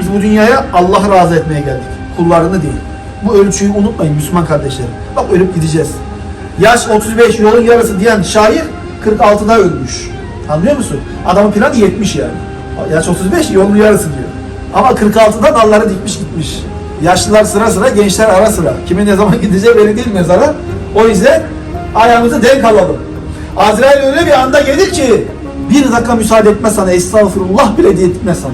Biz bu dünyaya Allah'ı razı etmeye geldik. Kullarını değil. Bu ölçüyü unutmayın Müslüman kardeşlerim. Bak ölüp gideceğiz. Yaş 35 yolun yarısı diyen şair 46'da ölmüş. Anlıyor musun? Adamın planı 70 yani. Yaş 35 yolun yarısı diyor. Ama 46'da dalları dikmiş gitmiş. Yaşlılar sıra sıra, gençler ara sıra. Kimin ne zaman gideceği belli değil mezara. O yüzden ayağımızı denk alalım. Azrail öyle bir anda gelir ki bir dakika müsaade etmez sana. Estağfurullah bile diyetilmez sana.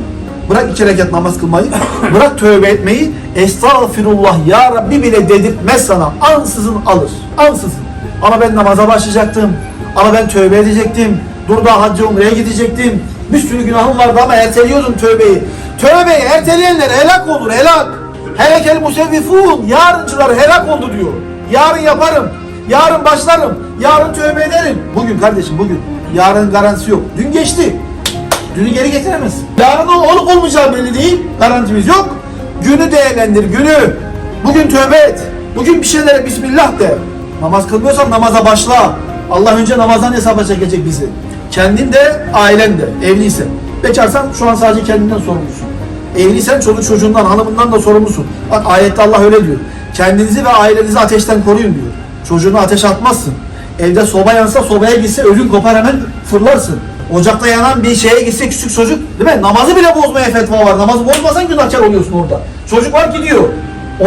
Bırak iki rekat namaz kılmayı, bırak tövbe etmeyi, estağfirullah ya Rabbi bile dedirtmez sana. Ansızın alır, ansızın. Ama ben namaza başlayacaktım, ama ben tövbe edecektim, dur daha hacca umreye gidecektim. Bir sürü günahım vardı ama erteliyordum tövbeyi. Tövbeyi erteleyenler helak olur, helak. Helekel musevvifun, yarıncılar helak oldu diyor. Yarın yaparım, yarın başlarım, yarın tövbe ederim. Bugün kardeşim bugün. Yarın garantisi yok. Dün geçti. Dünü geri getiremezsin. Yarın ol- olup olmayacağı belli değil. Garantimiz yok. Günü değerlendir, günü. Bugün tövbe et. Bugün bir şeylere Bismillah de. Namaz kılmıyorsan namaza başla. Allah önce namazdan hesaba çekecek bizi. Kendin de, ailen de, evliysen. Bekarsan şu an sadece kendinden sorumlusun. Evliysen çoluk çocuğundan, hanımından da sorumlusun. Bak ayette Allah öyle diyor. Kendinizi ve ailenizi ateşten koruyun diyor. Çocuğunu ateş atmazsın. Evde soba yansa sobaya gitse ödün kopar hemen fırlarsın. Ocakta yanan bir şeye gitse küçük çocuk değil mi? Namazı bile bozmaya fetva var. Namazı bozmasan günahkar oluyorsun orada. Çocuk var gidiyor.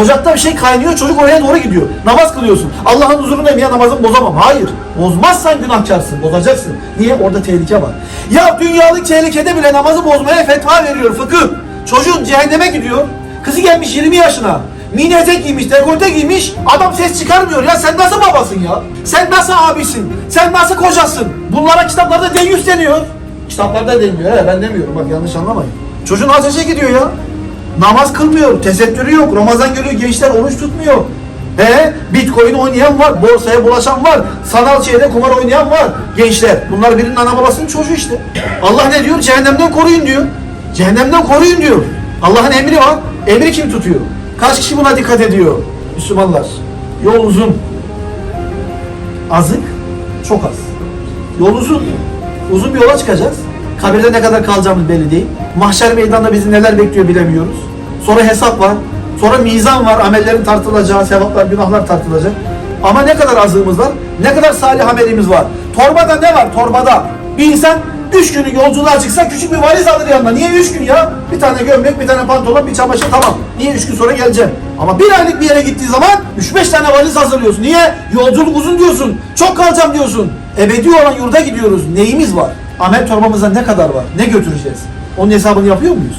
Ocakta bir şey kaynıyor çocuk oraya doğru gidiyor. Namaz kılıyorsun. Allah'ın huzurundayım ya namazımı bozamam. Hayır. Bozmazsan günahkarsın. Bozacaksın. Niye? Orada tehlike var. Ya dünyalık tehlikede bile namazı bozmaya fetva veriyor fıkıh. Çocuğun cehenneme gidiyor. Kızı gelmiş 20 yaşına. Mini etek giymiş, dekolte giymiş. Adam ses çıkarmıyor ya. Sen nasıl babasın ya? Sen nasıl abisin? Sen nasıl kocasın? Bunlara kitaplarda deyyus deniyor. Kitaplarda deniliyor. He, ben demiyorum. Bak yanlış anlamayın. Çocuğun ateşe gidiyor ya. Namaz kılmıyor, tesettürü yok. Ramazan görüyor, gençler oruç tutmuyor. He, bitcoin oynayan var, borsaya bulaşan var, sanal şeyde kumar oynayan var. Gençler, bunlar birinin ana babasının çocuğu işte. Allah ne diyor? Cehennemden koruyun diyor. Cehennemden koruyun diyor. Allah'ın emri var. Emri kim tutuyor? Kaç kişi buna dikkat ediyor? Müslümanlar. Yol uzun. Azık çok az. Yol uzun. Uzun bir yola çıkacağız. Kabirde ne kadar kalacağımız belli değil. Mahşer meydanında bizi neler bekliyor bilemiyoruz. Sonra hesap var. Sonra mizan var. Amellerin tartılacağı, sevaplar, günahlar tartılacak. Ama ne kadar azığımız var, ne kadar salih amelimiz var. Torbada ne var? Torbada. Bir insan üç günlük yolculuğa çıksa küçük bir valiz alır yanına. Niye üç gün ya? Bir tane gömlek, bir tane pantolon, bir çamaşır tamam. Niye üç gün sonra geleceğim? Ama bir aylık bir yere gittiği zaman üç beş tane valiz hazırlıyorsun. Niye? Yolculuk uzun diyorsun. Çok kalacağım diyorsun. Ebedi olan yurda gidiyoruz. Neyimiz var? Amel torbamızda ne kadar var? Ne götüreceğiz? Onun hesabını yapıyor muyuz?